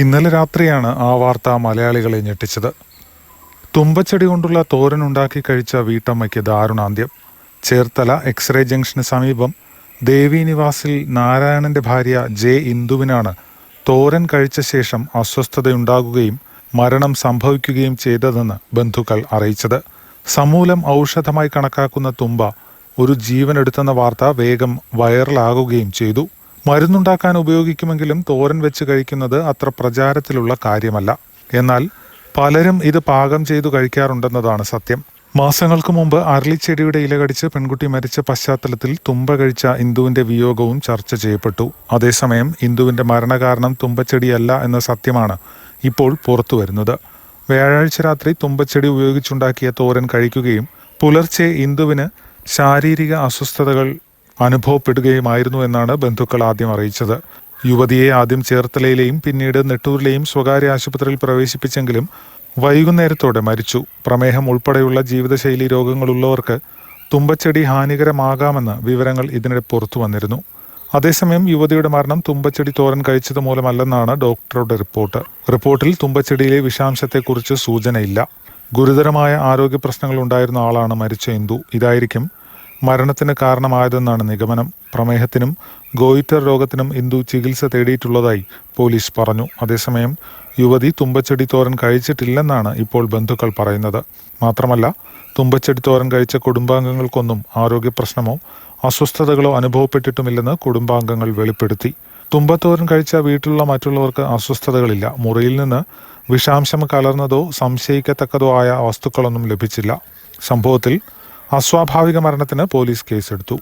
ഇന്നലെ രാത്രിയാണ് ആ വാർത്ത മലയാളികളെ ഞെട്ടിച്ചത്. തുമ്പച്ചെടി കൊണ്ടുള്ള തോരൻ ഉണ്ടാക്കി കഴിച്ച വീട്ടമ്മയ്ക്ക് ദാരുണാന്ത്യം. ചേർത്തല എക്സ്റേ ജംഗ്ഷന് സമീപം ദേവി നിവാസിൽ നാരായണന്റെ ഭാര്യ ജെ ഇന്ദുവിനാണ് തോരൻ കഴിച്ച ശേഷം അസ്വസ്ഥതയുണ്ടാകുകയും മരണം സംഭവിക്കുകയും ചെയ്തതെന്ന് ബന്ധുക്കൾ അറിയിച്ചത്. സമൂലം ഔഷധമായി കണക്കാക്കുന്ന തുമ്പ ഒരു ജീവനെടുത്തെന്ന വാർത്ത വേഗം വൈറലാകുകയും ചെയ്തു. മരുന്നുണ്ടാക്കാൻ ഉപയോഗിക്കുമെങ്കിലും തോരൻ വെച്ച് കഴിക്കുന്നത് അത്ര പ്രചാരത്തിലുള്ള കാര്യമല്ല. എന്നാൽ പലരും ഇത് പാകം ചെയ്തു കഴിക്കാറുണ്ടെന്നതാണ് സത്യം. മാസങ്ങൾക്ക് മുമ്പ് അരളിച്ചെടിയുടെ ഇല കടിച്ച് പെൺകുട്ടി മരിച്ച പശ്ചാത്തലത്തിൽ തുമ്പ കഴിച്ച ഇന്ദുവിന്റെ വിയോഗവും ചർച്ച ചെയ്യപ്പെട്ടു. അതേസമയം ഇന്ദുവിന്റെ മരണകാരണം തുമ്പച്ചെടിയല്ല എന്ന സത്യമാണ് ഇപ്പോൾ പുറത്തു വരുന്നത്. വ്യാഴാഴ്ച രാത്രി തുമ്പച്ചെടി ഉപയോഗിച്ചുണ്ടാക്കിയ തോരൻ കഴിക്കുകയും പുലർച്ചെ ഇന്ദുവിന് ശാരീരിക അസ്വസ്ഥതകൾ അനുഭവപ്പെടുകയുമായിരുന്നു എന്നാണ് ബന്ധുക്കൾ ആദ്യം അറിയിച്ചത്. യുവതിയെ ആദ്യം ചേർത്തലയിലെയും പിന്നീട് നെട്ടൂരിലെയും സ്വകാര്യ ആശുപത്രിയിൽ പ്രവേശിപ്പിച്ചെങ്കിലും വൈകുന്നേരത്തോടെ മരിച്ചു. പ്രമേഹം ഉൾപ്പെടെയുള്ള ജീവിതശൈലി രോഗങ്ങളുള്ളവർക്ക് തുമ്പച്ചെടി ഹാനികരമാകാമെന്ന് വിവരങ്ങൾ ഇതിനിടെ പുറത്തു വന്നിരുന്നു. അതേസമയം യുവതിയുടെ മരണം തുമ്പച്ചെടി തോരൻ കഴിച്ചത് മൂലമല്ലെന്നാണ് ഡോക്ടറുടെ റിപ്പോർട്ട്. റിപ്പോർട്ടിൽ തുമ്പച്ചെടിയിലെ വിഷാംശത്തെക്കുറിച്ച് സൂചനയില്ല. ഗുരുതരമായ ആരോഗ്യ പ്രശ്നങ്ങൾ ഉണ്ടായിരുന്ന ആളാണ് മരിച്ച ഇന്ദു. ഇതായിരിക്കും മരണത്തിന് കാരണമായതെന്നാണ് നിഗമനം. പ്രമേഹത്തിനും ഗോയിറ്റർ രോഗത്തിനും ഇന്ദു ചികിത്സ തേടിയിട്ടുള്ളതായി പോലീസ് പറഞ്ഞു. അതേസമയം യുവതി തുമ്പച്ചെടി തോരൻ കഴിച്ചിട്ടില്ലെന്നാണ് ഇപ്പോൾ ബന്ധുക്കൾ പറയുന്നത്. മാത്രമല്ല തുമ്പച്ചെടി തോരൻ കഴിച്ച കുടുംബാംഗങ്ങൾക്കൊന്നും ആരോഗ്യ പ്രശ്നമോ അസ്വസ്ഥതകളോ അനുഭവപ്പെട്ടിട്ടുമില്ലെന്ന് കുടുംബാംഗങ്ങൾ വെളിപ്പെടുത്തി. തുമ്പത്തോരൻ കഴിച്ച വീട്ടിലുള്ള മറ്റുള്ളവർക്ക് അസ്വസ്ഥതകളില്ല. മുറിയിൽ നിന്ന് വിഷാംശം കലർന്നതോ സംശയിക്കത്തക്കതോ ആയ വസ്തുക്കളൊന്നും ലഭിച്ചില്ല. സംഭവത്തിൽ അസ്വാഭാവിക മരണത്തിന് പോലീസ് കേസെടുത്തു